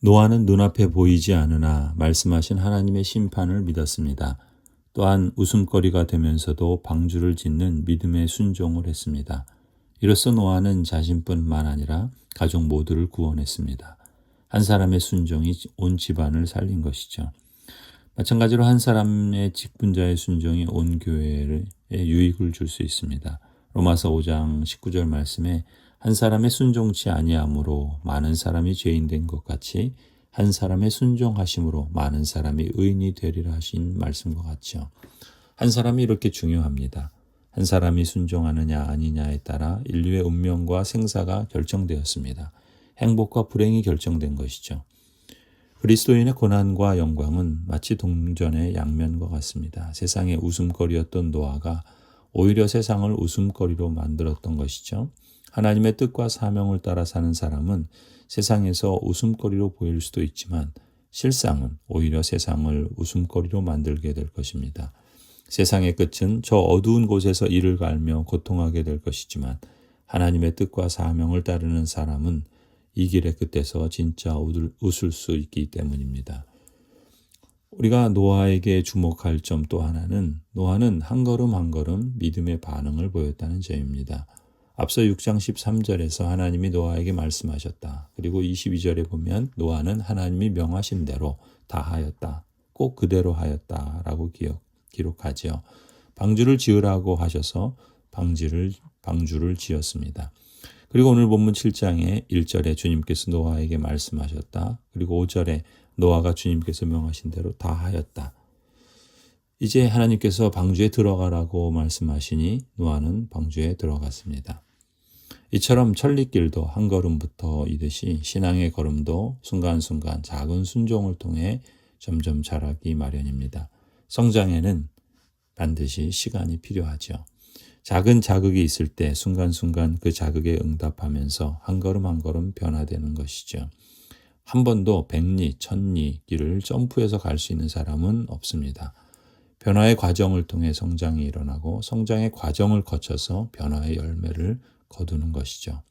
노아는 눈앞에 보이지 않으나 말씀하신 하나님의 심판을 믿었습니다. 또한 웃음거리가 되면서도 방주를 짓는 믿음의 순종을 했습니다. 이로써 노아는 자신뿐만 아니라 가족 모두를 구원했습니다. 한 사람의 순종이 온 집안을 살린 것이죠. 마찬가지로 한 사람의 직분자의 순종이 온 교회에 유익을 줄 수 있습니다. 로마서 5장 19절 말씀에 한 사람의 순종치 아니함으로 많은 사람이 죄인 된 것 같이 한 사람의 순종하심으로 많은 사람이 의인이 되리라 하신 말씀과 같죠. 한 사람이 이렇게 중요합니다. 한 사람이 순종하느냐 아니냐에 따라 인류의 운명과 생사가 결정되었습니다. 행복과 불행이 결정된 것이죠. 그리스도인의 고난과 영광은 마치 동전의 양면과 같습니다. 세상의 웃음거리였던 노아가 오히려 세상을 웃음거리로 만들었던 것이죠. 하나님의 뜻과 사명을 따라 사는 사람은 세상에서 웃음거리로 보일 수도 있지만 실상은 오히려 세상을 웃음거리로 만들게 될 것입니다. 세상의 끝은 저 어두운 곳에서 이를 갈며 고통하게 될 것이지만 하나님의 뜻과 사명을 따르는 사람은 이 길의 끝에서 진짜 웃을 수 있기 때문입니다. 우리가 노아에게 주목할 점 또 하나는 노아는 한 걸음 한 걸음 믿음의 반응을 보였다는 점입니다. 앞서 6장 13절에서 하나님이 노아에게 말씀하셨다. 그리고 22절에 보면 노아는 하나님이 명하신 대로 다 하였다. 꼭 그대로 하였다라고 기억, 기록하지요. 방주를 지으라고 하셔서 방지를 방주를 지었습니다. 그리고 오늘 본문 7장에 1절에 주님께서 노아에게 말씀하셨다. 그리고 5절에 노아가 주님께서 명하신 대로 다 하였다. 이제 하나님께서 방주에 들어가라고 말씀하시니 노아는 방주에 들어갔습니다. 이처럼 천리길도 한 걸음부터 이듯이 신앙의 걸음도 순간순간 작은 순종을 통해 점점 자라기 마련입니다. 성장에는 반드시 시간이 필요하죠. 작은 자극이 있을 때 순간순간 그 자극에 응답하면서 한 걸음 한 걸음 변화되는 것이죠. 한 번도 백리, 천리 길을 점프해서 갈 수 있는 사람은 없습니다. 변화의 과정을 통해 성장이 일어나고 성장의 과정을 거쳐서 변화의 열매를 거두는 것이죠.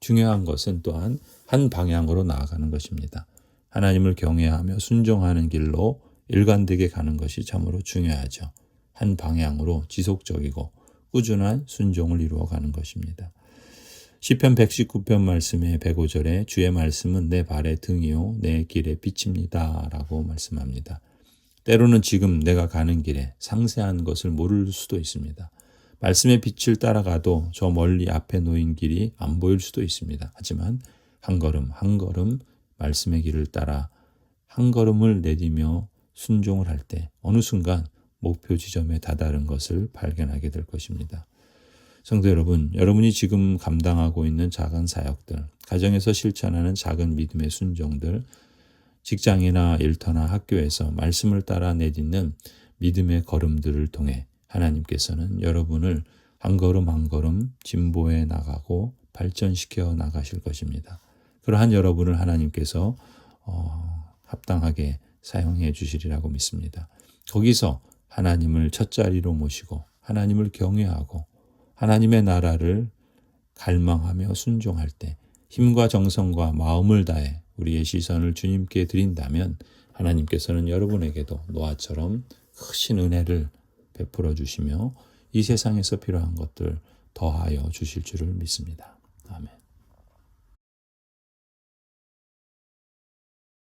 중요한 것은 또한 한 방향으로 나아가는 것입니다. 하나님을 경외하며 순종하는 길로 일관되게 가는 것이 참으로 중요하죠. 한 방향으로 지속적이고 꾸준한 순종을 이루어 가는 것입니다. 시편 119편 말씀의 105절에 주의 말씀은 내 발의 등이요 내 길의 빛입니다라고 말씀합니다. 때로는 지금 내가 가는 길에 상세한 것을 모를 수도 있습니다. 말씀의 빛을 따라가도 저 멀리 앞에 놓인 길이 안 보일 수도 있습니다. 하지만 한 걸음 한 걸음 말씀의 길을 따라 한 걸음을 내디며 순종을 할 때 어느 순간 목표 지점에 다다른 것을 발견하게 될 것입니다. 성도 여러분, 여러분이 지금 감당하고 있는 작은 사역들, 가정에서 실천하는 작은 믿음의 순종들, 직장이나 일터나 학교에서 말씀을 따라 내딛는 믿음의 걸음들을 통해 하나님께서는 여러분을 한 걸음 한 걸음 진보해 나가고 발전시켜 나가실 것입니다. 그러한 여러분을 하나님께서 어, 합당하게 사용해 주시리라고 믿습니다. 거기서 하나님을 첫 자리로 모시고 하나님을 경외하고 하나님의 나라를 갈망하며 순종할 때 힘과 정성과 마음을 다해 우리의 시선을 주님께 드린다면 하나님께서는 여러분에게도 노아처럼 크신 은혜를 베풀어 주시며 이 세상에서 필요한 것들 더하여 주실 줄을 믿습니다. 아멘.